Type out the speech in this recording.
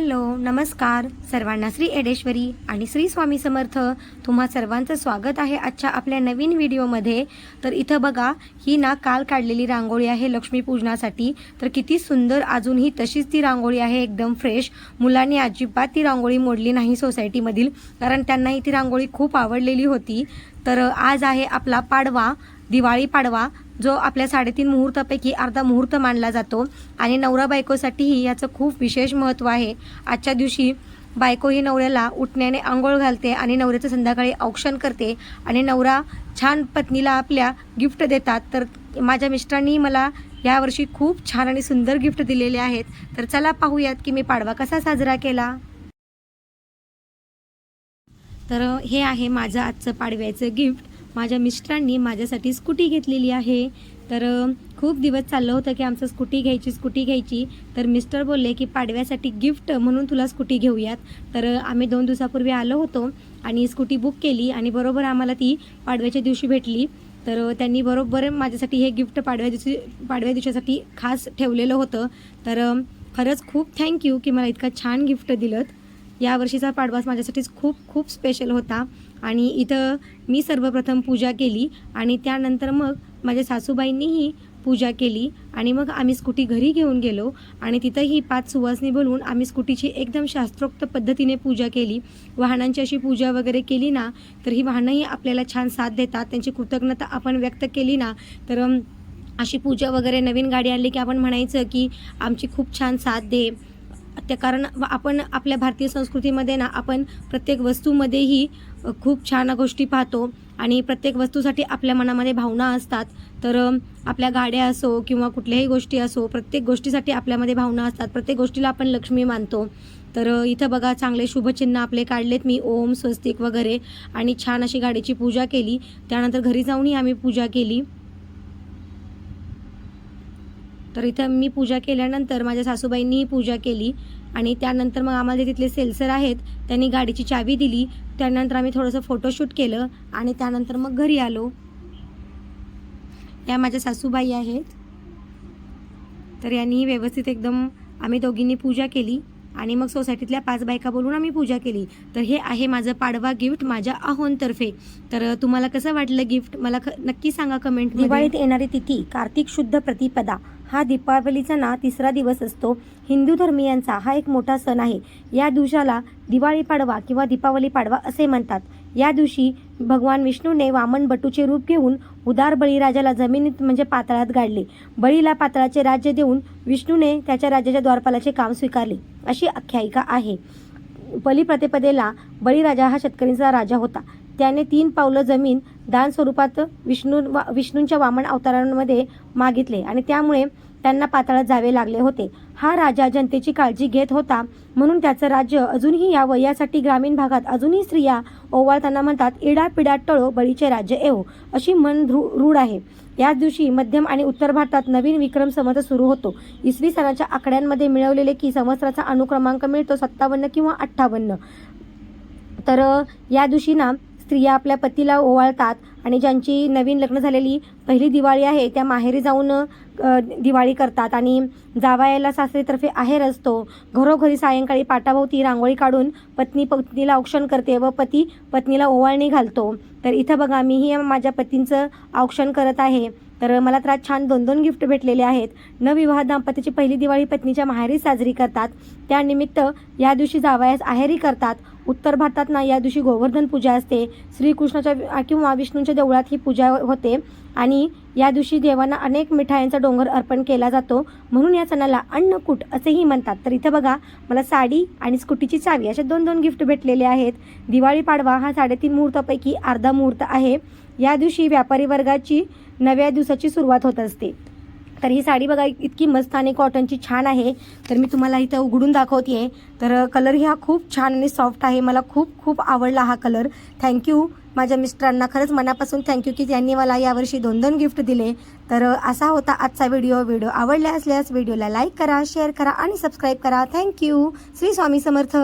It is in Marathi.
हॅलो नमस्कार. सर्वांना श्री एडेश्वरी आणि श्री स्वामी समर्थ. तुम्हा सर्वांचं स्वागत आहे आजच्या आपल्या नवीन व्हिडिओमध्ये. तर इथं बघा ही ना काल काढलेली रांगोळी आहे लक्ष्मीपूजनासाठी तर किती सुंदर अजूनही तशीच ती रांगोळी आहे एकदम फ्रेश मुलांनी अजिबात ती रांगोळी मोडली नाही सोसायटीमधील कारण त्यांनाही ती रांगोळी खूप आवडलेली होती. तर आज आहे आपला पाडवा दिवाळी पाडवा. जो आपल्या साडेतीन मुहूर्तापैकी अर्धा मुहूर्त मानला जातो आणि नवरा बायकोसाठीही याचं खूप विशेष महत्त्व आहे. आजच्या दिवशी बायको ही नवऱ्याला उठण्याने आंघोळ घालते आणि नवऱ्याचं संध्याकाळी औक्षण करते आणि नवरा छान पत्नीला आपल्या गिफ्ट देतात. तर माझ्या मिस्टरांनी मला यावर्षी खूप छान आणि सुंदर गिफ्ट दिलेले आहेत. तर चला पाहूयात की मी पाडवा कसा साजरा केला. तर हे आहे माझं आजचं पाडव्याचं गिफ्ट. माझ्या मिस्टरांनी माझ्यासाठी स्कूटी घेतलेली आहे. तर खूप दिवस चाललं होतं की आमचं स्कूटी घ्यायची स्कूटी घ्यायची. तर मिस्टर बोलले की पाडव्यासाठी गिफ्ट म्हणून तुला स्कूटी घेऊयात. तर आम्ही दोन दिवसापूर्वी आलो होतो आणि स्कूटी बुक केली आणि बरोबर आम्हाला ती पाडव्याच्या दिवशी भेटली. तर त्यांनी बरोबर माझ्यासाठी हे गिफ्ट पाडव्या दिवशी पाडव्या दिवसासाठी खास ठेवलेलं होतं. तर खरंच खूप थँक्यू की मला इतका छान गिफ्ट दिलं यावर्षीचा पाडवास माझ्यासाठीच खूप खूप स्पेशल होता. आणि इथं मी सर्वप्रथम पूजा केली आणि त्यानंतर मग माझ्या सासूबाईंनीही पूजा केली आणि मग आम्ही स्कूटी घरी घेऊन गेलो आणि तिथंही पाच सुवासनी बोलवून आम्ही स्कूटीची एकदम शास्त्रोक्त पद्धतीने पूजा केली. वाहनांची अशी पूजा वगैरे केली ना तर ही वाहनंही आपल्याला छान साथ देतात. त्यांची कृतज्ञता आपण व्यक्त केली ना तर अशी पूजा वगैरे नवीन गाडी आणली की आपण म्हणायचं की आमची खूप छान साथ दे. त्या कारण आपण आपल्या भारतीय संस्कृतीमध्ये ना आपण प्रत्येक वस्तूमध्येही खूप छान गोष्टी पाहतो. आणि प्रत्येक वस्तूसाठी आपल्या मनामध्ये भावना असतात. तर आपल्या गाड्या असो किंवा कुठल्याही गोष्टी असो प्रत्येक गोष्टीसाठी आपल्यामध्ये भावना असतात. प्रत्येक गोष्टीला आपण लक्ष्मी मानतो. तर इथं बघा चांगले शुभचिन्ह आपले काढलेत. मी ओम स्वस्तिक वगैरे. आणि छान अशी गाडीची पूजा केली. त्यानंतर घरी जाऊनही आम्ही पूजा केली. तर इथं मी पूजा केल्यानंतर माझ्या सासूबाईंनीही पूजा केली आणि त्यानंतर मग आम्हाला जे तिथले सेल्सर आहेत त्यांनी गाडीची चावी दिली. त्यानंतर आम्ही थोडंसं फोटोशूट केलं आणि त्यानंतर मग घरी आलो. या माझ्या सासूबाई आहेत. तर यांनी व्यवस्थित एकदम आम्ही दोघींनी पूजा केली आणि मग सोसायटीतल्या पाच बायका बोलून आम्ही पूजा केली. तर हे आहे माझं पाडवा गिफ्ट माझ्या अहोनतर्फे तर तुम्हाला कसं वाटलं गिफ्ट? मला नक्की सांगा कमेंट दिवाळीत येणारी तिथी कार्तिक शुद्ध प्रतिपदा. हा दीपावलीचा ना तिसरा दिवस असतो. हिंदू धर्मियांचा हा एक मोठा सण आहे. या दिवसाला दिवाळी पाडवा किंवा दीपावली पाडवा असे म्हणतात. या दिवशी भगवान विष्णूने वामन बटूचे रूप घेऊन उदार बळीराजाला जमिनीत म्हणजे पातळात गाडले. बळीला पातळाचे राज्य देऊन विष्णूने त्याच्या राज्याच्या द्वारपालाचे काम स्वीकारले. अशी आख्यायिका आहे. बलिप्रतिपदेला बळीराजा हा शेतकरींचा राजा होता. त्याने तीन पावलं जमीन दान स्वरूपात विष्णू वा विष्णूंच्या वामन अवतारांमध्ये मागितले आणि त्यामुळे त्यांना पाताळात जावे लागले होते. हा राजा जनतेची काळजी घेत होता. म्हणून त्याचं राज्य अजूनही यावं यासाठी ग्रामीण भागात अजूनही स्त्रिया ओवाळताना म्हणतात इडा पिडा टळो बळीचे राज्य येवो अशी मन रूढ आहे. याच दिवशी मध्यम आणि उत्तर भारतात नवीन विक्रम संवत सुरू होतो. इसवी सणाच्या आकड्यांमध्ये मिळवलेले की संवत्सराचा अनुक्रमांक मिळतो सत्तावन्न किंवा अठ्ठावन्न. तर या दिवशी ना स्त्रिया आपल्या पतीला ओवाळतात आणि ज्यांची नवीन लग्न झालेली पहिली दिवाळी आहे त्या माहेरी जाऊन दिवाळी करतात. आणि जावायला सासरीतर्फे आहेर असतो. घरोघरी सायंकाळी पाटाभोवती रांगोळी काढून पत्नी पत्नीला औक्षण करते व पती पत्नीला ओवाळणी घालतो. तर इथं बघा मीही माझ्या पतींचं औक्षण करत आहे. तर मला तर आज छान दोन दोन गिफ्ट भेटलेले आहेत. नवविवाह दाम्पत्याची पहिली दिवाळी पत्नीच्या माहेरी साजरी करतात. त्यानिमित्त या दिवशी जावयास आहेरी करतात. उत्तर भारतात ना या दिवशी गोवर्धन पूजा असते. श्रीकृष्णाच्या किंवा विष्णूंच्या देवळात ही पूजा होते आणि या दिवशी देवांना अनेक मिठायांचा डोंगर अर्पण केला जातो. म्हणून या सणाला अन्नकूट असेही म्हणतात. तर इथं बघा मला साडी आणि स्कूटीची चावी असे दोन दोन गिफ्ट भेटलेले आहेत. दिवाळी पाडवा हा साडेतीन मुहूर्तापैकी अर्धा मुहूर्त आहे. या दिवशी व्यापारी वर्गाची नव्या दिवसाची सुरुवात होत असते. तर ही साडी बघा इतकी मस्त आणि कॉटनची छान आहे. तर मी तुम्हाला इथं उघडून दाखवते तर कलर ह्या हा खूप छान आणि सॉफ्ट आहे. मला खूप खूप आवडला हा कलर थँक्यू माझ्या मिस्टरांना. खरंच मनापासून थँक्यू की त्यांनी मला यावर्षी दोन दोन गिफ्ट दिले. तर असा होता आजचा व्हिडिओ व्हिडिओ आवडला असल्यास व्हिडिओला लाईक करा शेअर करा आणि सबस्क्राईब करा. Thank you Shri Swami Samarth.